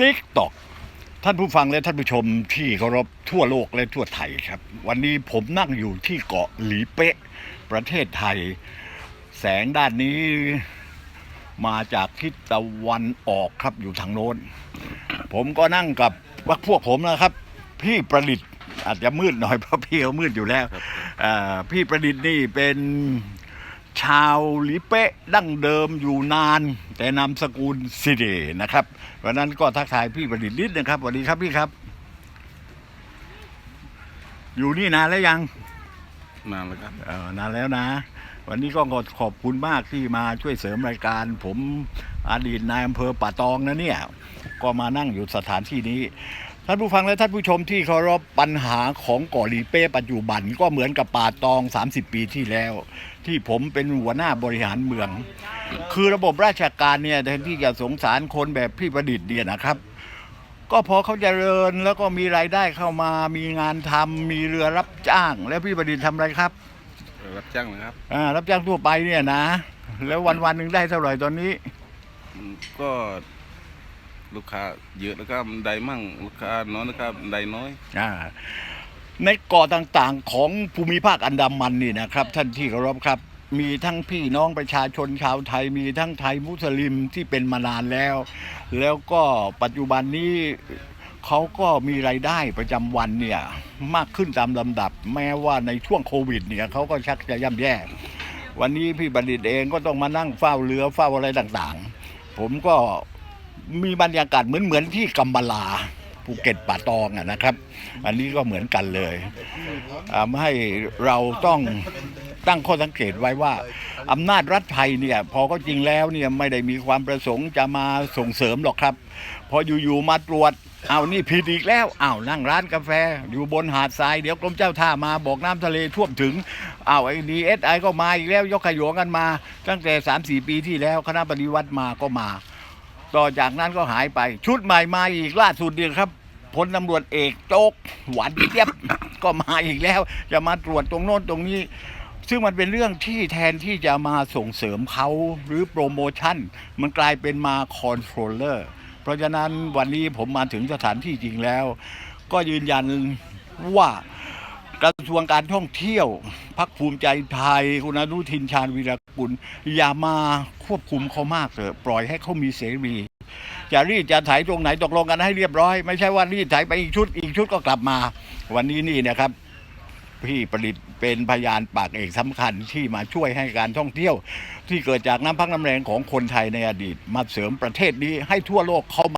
ติ๊กตอกท่านผู้ฟังและท่านผู้ชมที่เคารพทั่วโลกและทั่วไทยครับ วันนี้ผมนั่งอยู่ที่เกาะหลีเป๊ะ ประเทศไทย แสงด้านนี้มาจากทิศตะวันออกครับอยู่ทางโน้น ผมก็นั่งกับวักพวกผมนะครับ พี่ประดิษฐ์อาจจะมืดหน่อยเพราะพี่เขามืดอยู่แล้วอ่าพี่ประดิษฐ์นี่เป็น ชาวหลีเป๊ะดั้งเดิมอยู่นาน แต่นามสกุลสิเดนะครับวันนั้นก็ทักทายพี่ประดิษฐ์นิดนะครับสวัสดีครับพี่ครับ อยู่นี่นานแล้วยังนานแล้วครับเออนานแล้วนะ วันนี้ก็ขอบคุณมากที่มาช่วยเสริมรายการ ผมอดีตนายอำเภอป่าตองนะเนี่ย ก็มานั่งอยู่สถานที่นี้ท่านผู้ฟังและท่านผู้ชมที่เคารพปัญหาของเกาะหลีเป้ปัจจุบันก็เหมือนกับป่าตอง 30 ปีที่แล้ว ที่ผมเป็นหัวหน้าบริหารเมือง คือระบบราชการเนี่ยแทนที่จะสงสารคนแบบพี่ประดิษฐ์เนี่ยนะครับ ก็พอเขาเจริญแล้วก็มีรายได้เข้ามามีงานทำมีเรือรับจ้าง แล้วพี่ประดิษฐ์ทำอะไรครับรับจ้างนะครับอ่ารับจ้างทั่วไปเนี่ยนะ แล้ววันวันๆหนึ่งได้เท่าไหร่ตอนนี้อืมก็ลูกค้าเยอะนะครับได้มั่งลูกค้าน้อยนะครับได้น้อยอ่า ในเกาะต่างๆ ของภูมิภาคอันดามันนี่นะครับ ท่านที่เคารพครับ มีทั้งพี่น้องประชาชนชาวไทย มีทั้งไทยมุสลิมที่เป็นมานานแล้ว แล้วก็ปัจจุบันนี้เขาก็มีรายได้ประจำวันเนี่ยมากขึ้นตามลำดับ แม้ว่าในช่วงโควิดเนี่ยเขาก็ชักจะย่ำแย่ วันนี้พี่บัณฑิตเองก็ต้องมานั่งเฝ้าเรือเฝ้าอะไรต่างๆ ผมก็มีบรรยากาศเหมือนเหมือนที่กัมบาลา ภูเก็ตป่าตองอะนะครับ อันนี้ก็เหมือนกันเลยทำให้เราต้องตั้งข้อสังเกตไว้ว่าอำนาจรัฐไทยเนี่ยพอก็จริงแล้วเนี่ยไม่ได้มีความประสงค์จะมาส่งเสริมหรอกครับ พออยู่ๆมาตรวจเอานี่ผิดอีกแล้วเอานั่งร้านกาแฟ อยู่บนหาดทรายเดี๋ยวกรมเจ้าท่ามาบอกน้ำทะเลท่วมถึงเอาไอ้ดีเอสไอก็มาอีกแล้วยกขยงกันมา ตั้งแต่3าสี่ปีที่แล้วคณะปฏิวัติมาก็มา ต่อจากนั้นก็หายไป ชุดใหม่มาอีกล่าสุดเนี่ยครับพลตำรวจเอกโจ๊กหวานเจี๊ยบก็มาอีกแล้ว จะมาตรวจตรงโน้นตรงนี้ ซึ่งมันเป็นเรื่องที่แทนที่จะมาส่งเสริมเขาหรือโปรโมชั่น มันกลายเป็นมาคอนโทรลเลอร์เพราะฉะนั้นวันนี้ผมมาถึงสถานที่จริงแล้ว ก็ยืนยันว่า กระทรวงการท่องเที่ยวพักภูมิใจไทยคุณอนุทินชาญวีรกุล อย่ามาควบคุมเขามากเถอะปล่อยให้เขามีเสรี จะรีดจะไถตรงไหนตกลงกันให้เรียบร้อย ไม่ใช่ว่ารีดไถไปอีกชุดอีกชุดก็กลับมา วันนี้นี่นะครับพี่ประดิษฐ์เป็นพยานปากเอกสำคัญที่มาช่วยให้การท่องเที่ยว ที่เกิดจากน้ำพักน้ำแรงของคนไทยในอดีต มาเสริมประเทศนี้ให้ทั่วโลกเข้ามา